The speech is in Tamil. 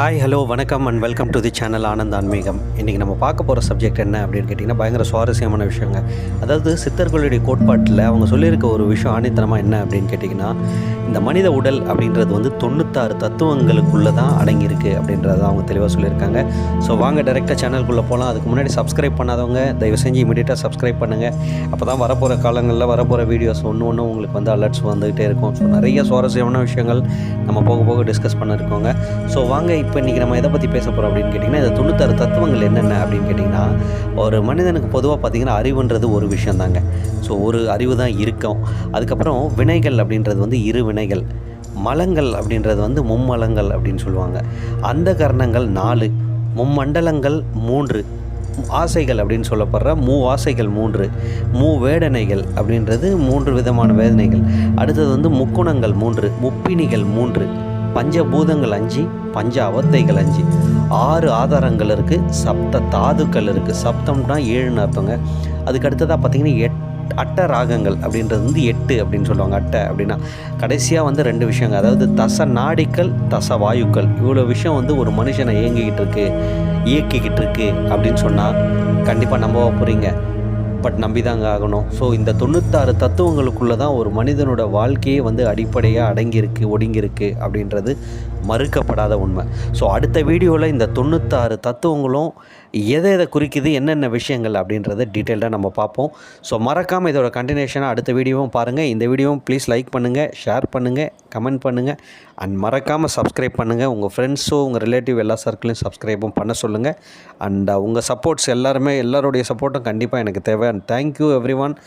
ஹாய் ஹலோ வணக்கம் and welcome to the channel Anand Aanmeegam. இன்றைக்கி நம்ம பார்க்க போகிற சப்ஜெக்ட் என்ன அப்படின்னு கேட்டிங்கன்னா பயங்கர சுவாரஸ்யமான விஷயங்க. அதாவது சித்தர்களுடைய கோட்பாட்டில் அவங்க சொல்லியிருக்க ஒரு விஷயம் ஆணித்தனமாக என்ன அப்படின்னு கேட்டிங்கன்னா இந்த மனித உடல் அப்படின்றது வந்து தொண்ணூத்தாறு தத்துவங்களுக்குள்ளே தான் அடங்கியிருக்கு அப்படின்றத அவங்க தெளிவாக சொல்லியிருக்காங்க. ஸோ வாங்க டேரெக்டாக சேனலுக்குள்ளே போகலாம் அதுக்கு முன்னாடி சப்ஸ்கிரைப் பண்ணாதவங்க தயவு செஞ்சு இமீடியட்டாக சப்ஸ்கிரைப் பண்ணுங்கள் அப்போ தான் வரப்போகிற காலங்களில் வரப்போகிற வீடியோஸ் ஒன்று ஒன்று உங்களுக்கு வந்து அலர்ட்ஸ் வந்துகிட்டே இருக்கும். ஸோ நிறைய சுவாரஸ்யமான விஷயங்கள் நம்ம போக போக டிஸ்கஸ் பண்ணிருக்கோங்க. ஸோ வாங்க இப்போ இன்றைக்கி நம்ம எதை பற்றி பேச போகிறோம் அப்படின்னு கேட்டிங்கன்னா இந்த தொண்ணூத்தாறு தத்துவங்கள் என்னென்ன அப்படின்னு கேட்டிங்கன்னா ஒரு மனிதனுக்கு பொதுவாக பார்த்திங்கன்னா அறிவுன்றது ஒரு விஷயம் தாங்க ஸோ ஒரு அறிவு தான் இருக்கும். அதுக்கப்புறம் வினைகள் அப்படின்றது வந்து இரு வினைகள். மலங்கள் அப்படின்றது வந்து மும்மலங்கள் அப்படின்னு சொல்லுவாங்க. அந்த கரணங்கள் நாலு. மும்மண்டலங்கள் மூன்று. ஆசைகள் அப்படின்னு சொல்லப்படுற மூ ஆசைகள் மூன்று. மூ வேடனைகள் அப்படின்றது மூன்று விதமான வேதனைகள். அடுத்தது வந்து முக்குணங்கள் மூன்று. முப்பினிகள் மூன்று. பஞ்சபூதங்கள் அஞ்சு பஞ்ச அவத்தைகள் அஞ்சு. ஆறு ஆதாரங்கள் இருக்குது சப்த தாதுக்கள் இருக்குது சப்தம்னா ஏழுன்னு அர்த்தங்க. அதுக்கு அடுத்ததாக பார்த்தீங்கன்னா எட் அட்ட ராகங்கள் அப்படின்றது வந்து எட்டு அப்படின்னு சொல்லுவாங்க அட்டை அப்படின்னா. கடைசியாக வந்து ரெண்டு விஷயங்க. அதாவது தச நாடிக்கள் தச வாயுக்கள் இவ்வளோ விஷயம் வந்து ஒரு மனுஷனை இயங்கிக்கிட்டு இருக்கு இயக்கிக்கிட்டு இருக்கு அப்படின்னு சொன்னால் கண்டிப்பாக நம்ப போகிறீங்க பட் நம்பி தாங்க ஆகணும். ஸோ இந்த தொண்ணூத்தாறு தத்துவங்களுக்குள்ளே தான் ஒரு மனிதனோட வாழ்க்கையே வந்து அடிப்படையாக அடங்கியிருக்கு ஒடுங்கியிருக்கு அப்படின்றது மறுக்கப்படாத உண்மை. ஸோ அடுத்த வீடியோவில் இந்த தொண்ணூத்தாறு தத்துவங்களும் எதை எதை குறிக்குது என்னென்ன விஷயங்கள் அப்படின்றத டீட்டெயில்டாக நம்ம பார்ப்போம். ஸோ மறக்காமல் இதோட கண்டினியூஷனாக அடுத்த வீடியோவும் பாருங்கள் இந்த வீடியோவும் ப்ளீஸ் லைக் பண்ணுங்கள் ஷேர் பண்ணுங்கள் கமெண்ட் பண்ணுங்கள் அண்ட் மறக்காமல் சப்ஸ்கிரைப் பண்ணுங்கள் உங்கள் ஃப்ரெண்ட்ஸோ உங்கள் ரிலேட்டிவ் எல்லா சர்க்கிளையும் சப்ஸ்கிரைபும் பண்ண சொல்லுங்கள் அண்ட் உங்கள் சப்போர்ட்ஸ் எல்லாருமே எல்லாருடைய சப்போர்ட்டும் கண்டிப்பாக எனக்கு தேவை. and thank you everyone.